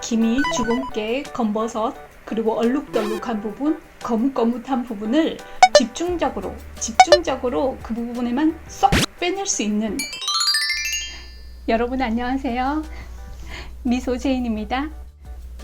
김이 주근깨, 검버섯, 그리고 얼룩덜룩한 부분, 거뭇거뭇한 부분을 집중적으로, 집중적으로 그 부분에만 쏙 빼낼 수 있는 여러분 안녕하세요. 미소 제인입니다.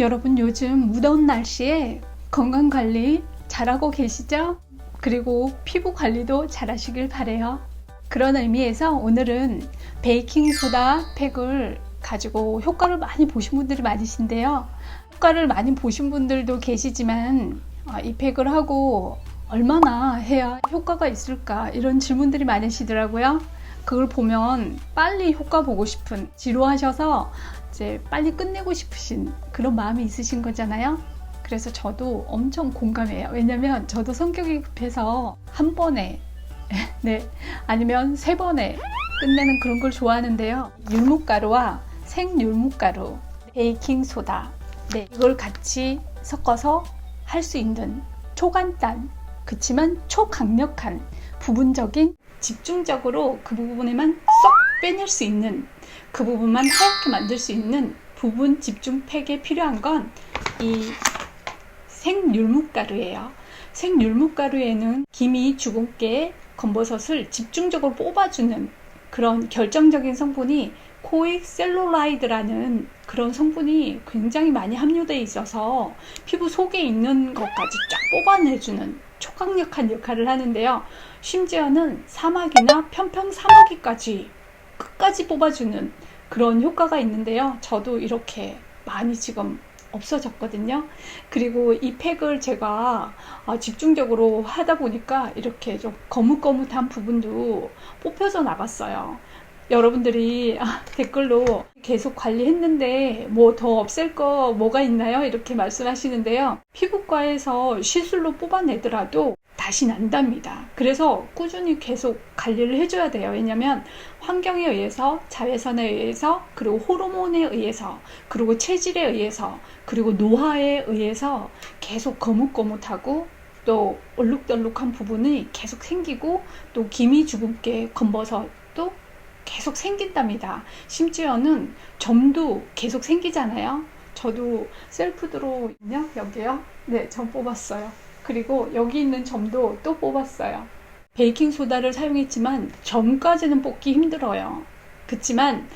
여러분 요즘 무더운 날씨에 건강 관리 잘하고 계시죠? 그리고 피부 관리도 잘하시길 바래요. 그런 의미에서 오늘은 베이킹 소다 팩을 가지고 효과를 많이 보신 분들이 많으신데요. 효과를 많이 보신 분들도 계시지만 아, 이 팩을 하고 얼마나 해야 효과가 있을까 이런 질문들이 많으시더라고요. 그걸 보면 빨리 효과 보고 싶은 지루하셔서 이제 빨리 끝내고 싶으신 그런 마음이 있으신 거잖아요. 그래서 저도 엄청 공감해요. 왜냐면 저도 성격이 급해서 한 번에 네 아니면 세 번에 끝내는 그런 걸 좋아하는데요. 율무가루와 생율무가루, 베이킹 소다, 네 이걸 같이 섞어서 할 수 있는 초간단 그치만 초강력한 부분적인 집중적으로 그 부분에만 쏙 빼낼 수 있는 그 부분만 하얗게 만들 수 있는 부분 집중 팩에 필요한 건 이 생율무가루예요. 생율무가루에는 김이 주근깨 검버섯을 집중적으로 뽑아주는 그런 결정적인 성분이 코익 셀룰라이드라는 그런 성분이 굉장히 많이 함유되어 있어서 피부 속에 있는 것까지 쫙 뽑아내주는 초강력한 역할을 하는데요. 심지어는 사마귀나 편평 사마귀까지 끝까지 뽑아주는 그런 효과가 있는데요. 저도 이렇게 많이 지금 없어졌거든요. 그리고 이 팩을 제가 아, 집중적으로 하다 보니까 이렇게 좀 거뭇거뭇한 부분도 뽑혀져 나갔어요. 여러분들이 아, 댓글로 계속 관리했는데 뭐 더 없앨 거 뭐가 있나요? 이렇게 말씀하시는데요. 피부과에서 시술로 뽑아내더라도 다시 난답니다. 그래서 꾸준히 계속 관리를 해줘야 돼요. 왜냐면 환경에 의해서, 자외선에 의해서, 그리고 호르몬에 의해서, 그리고 체질에 의해서, 그리고 노화에 의해서 계속 거뭇거뭇하고 또 얼룩덜룩한 부분이 계속 생기고 또 기미 주근깨 검버섯도 계속 생긴답니다. 심지어는 점도 계속 생기잖아요. 저도 셀프 드로우요 여기요. 네, 점 뽑았어요. 그리고 여기 있는 점도 또 뽑았어요. 베이킹 소다를 사용했지만 점까지는 뽑기 힘들어요. 그렇지만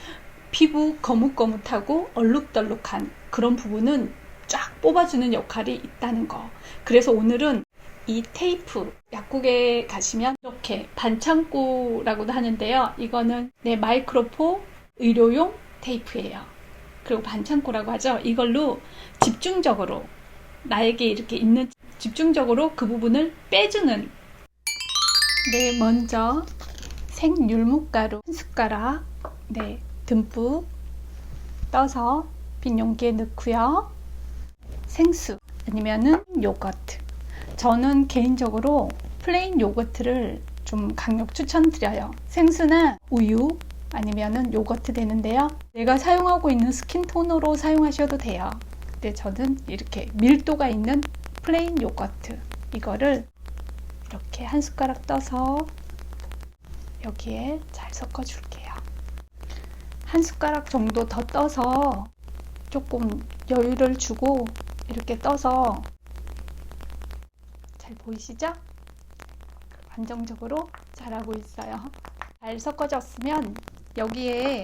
피부 거뭇거뭇하고 얼룩덜룩한 그런 부분은 쫙 뽑아주는 역할이 있다는 거. 그래서 오늘은 이 테이프 약국에 가시면 이렇게 반창고라고도 하는데요. 이거는 네 마이크로포 의료용 테이프예요. 그리고 반창고라고 하죠. 이걸로 집중적으로 나에게 이렇게 있는 집중적으로 그 부분을 빼주는 네 먼저 생율무가루 한 숟가락 네 듬뿍 떠서 빈 용기에 넣고요. 생수 아니면은 요거트 저는 개인적으로 플레인 요거트를 좀 강력 추천드려요. 생수나 우유 아니면은 요거트 되는데요. 내가 사용하고 있는 스킨 톤으로 사용하셔도 돼요. 근데 저는 이렇게 밀도가 있는 플레인 요거트 이거를 이렇게 한 숟가락 떠서 여기에 잘 섞어 줄게요. 한 숟가락 정도 더 떠서 조금 여유를 주고 이렇게 떠서 잘 보이시죠? 안정적으로 잘하고 있어요. 잘 섞어졌으면 여기에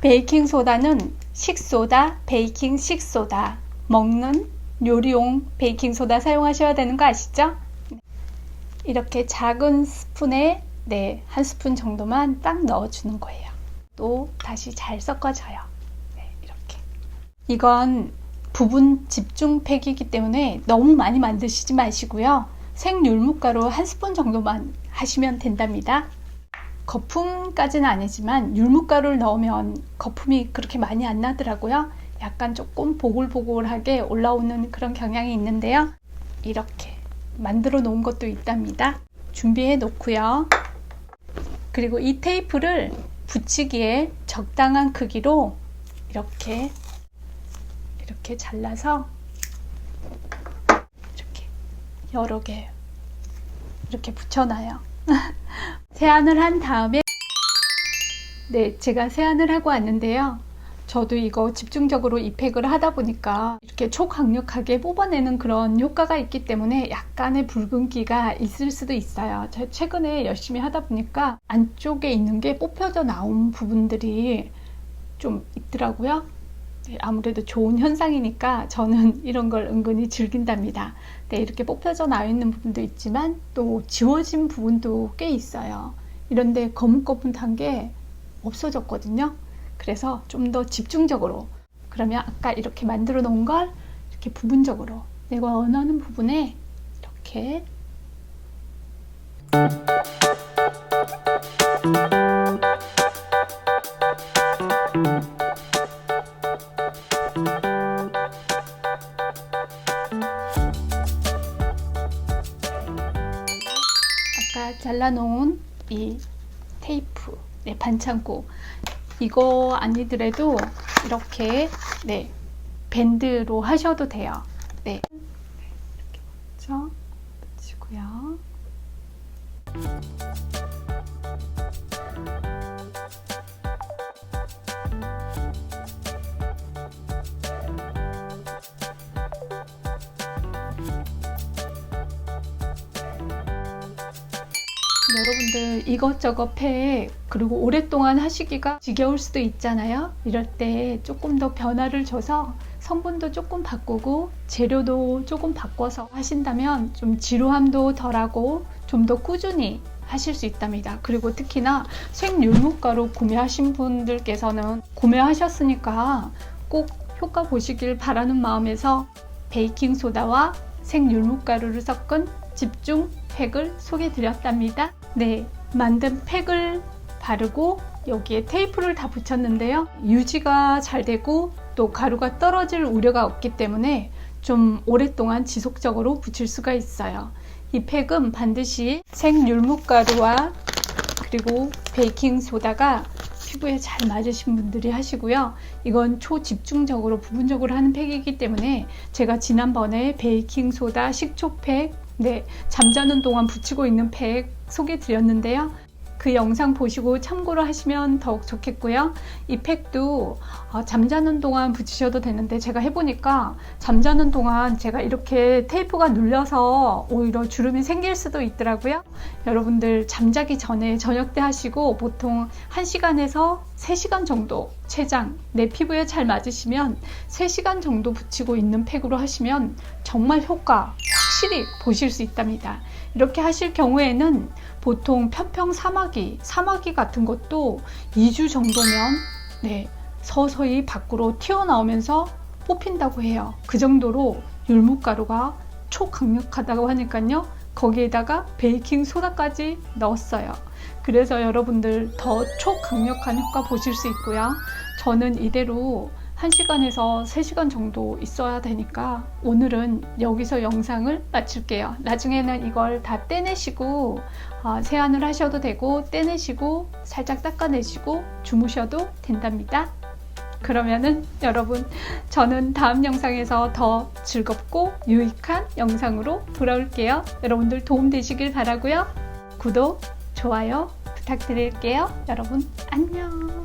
베이킹 소다는 식소다, 베이킹 식소다, 먹는 요리용 베이킹 소다 사용하셔야 되는 거 아시죠? 이렇게 작은 스푼에 네, 한 스푼 정도만 딱 넣어주는 거예요. 또 다시 잘 섞어줘요. 네, 이렇게. 이건 부분 집중 팩이기 때문에 너무 많이 만드시지 마시고요. 생율무가루 한 스푼 정도만 하시면 된답니다. 거품까지는 아니지만 율무가루를 넣으면 거품이 그렇게 많이 안 나더라고요. 약간 조금 보글보글하게 올라오는 그런 경향이 있는데요. 이렇게 만들어 놓은 것도 있답니다. 준비해 놓고요. 그리고 이 테이프를 붙이기에 적당한 크기로 이렇게 이렇게 잘라서 이렇게 여러 개 이렇게 붙여놔요. 세안을 한 다음에 네, 제가 세안을 하고 왔는데요. 저도 이거 집중적으로 이팩을 하다 보니까 이렇게 초강력하게 뽑아내는 그런 효과가 있기 때문에 약간의 붉은기가 있을 수도 있어요. 제가 최근에 열심히 하다 보니까 안쪽에 있는 게 뽑혀져 나온 부분들이 좀 있더라고요. 네, 아무래도 좋은 현상이니까 저는 이런 걸 은근히 즐긴답니다. 네, 이렇게 뽑혀져 나와 있는 부분도 있지만 또 지워진 부분도 꽤 있어요. 이런데 거뭇거뭇한 게 없어졌거든요. 그래서 좀 더 집중적으로 그러면 아까 이렇게 만들어 놓은 걸 이렇게 부분적으로 내가 원하는 부분에 이렇게 아까 잘라놓은 이 테이프, 네, 반창고 이거 아니더라도 이렇게 네 밴드로 하셔도 돼요. 네 이렇게 먼저 붙이고요. 여러분들 이것저것 팩 그리고 오랫동안 하시기가 지겨울 수도 있잖아요. 이럴 때 조금 더 변화를 줘서 성분도 조금 바꾸고 재료도 조금 바꿔서 하신다면 좀 지루함도 덜하고 좀 더 꾸준히 하실 수 있답니다. 그리고 특히나 생율무가루 구매하신 분들께서는 구매하셨으니까 꼭 효과 보시길 바라는 마음에서 베이킹 소다와 생율무가루를 섞은 집중 팩을 소개해 드렸답니다. 네, 만든 팩을 바르고 여기에 테이프를 다 붙였는데요. 유지가 잘 되고 또 가루가 떨어질 우려가 없기 때문에 좀 오랫동안 지속적으로 붙일 수가 있어요. 이 팩은 반드시 생율무가루와 그리고 베이킹 소다가 피부에 잘 맞으신 분들이 하시고요. 이건 초집중적으로 부분적으로 하는 팩이기 때문에 제가 지난번에 베이킹 소다 식초팩 네, 잠자는 동안 붙이고 있는 팩 소개해 드렸는데요. 그 영상 보시고 참고로 하시면 더욱 좋겠고요. 이 팩도 어, 잠자는 동안 붙이셔도 되는데 제가 해보니까 잠자는 동안 제가 이렇게 테이프가 눌려서 오히려 주름이 생길 수도 있더라고요. 여러분들 잠자기 전에 저녁 때 하시고 보통 1시간에서 3시간 정도 최장 내 피부에 잘 맞으시면 3시간 정도 붙이고 있는 팩으로 하시면 정말 효과 확실히 보실 수 있답니다. 이렇게 하실 경우에는 보통 편평 사마귀, 사마귀 같은 것도 2주 정도면 네, 서서히 밖으로 튀어나오면서 뽑힌다고 해요. 그 정도로 율무가루가 초강력하다고 하니까요. 거기에다가 베이킹 소다까지 넣었어요. 그래서 여러분들 더 초강력한 효과 보실 수 있고요. 저는 이대로 1시간에서 3시간 정도 있어야 되니까 오늘은 여기서 영상을 마칠게요. 나중에는 이걸 다 떼내시고 어, 세안을 하셔도 되고 떼내시고 살짝 닦아내시고 주무셔도 된답니다. 그러면은 여러분 저는 다음 영상에서 더 즐겁고 유익한 영상으로 돌아올게요. 여러분들 도움 되시길 바라고요. 구독, 좋아요 부탁드릴게요. 여러분 안녕.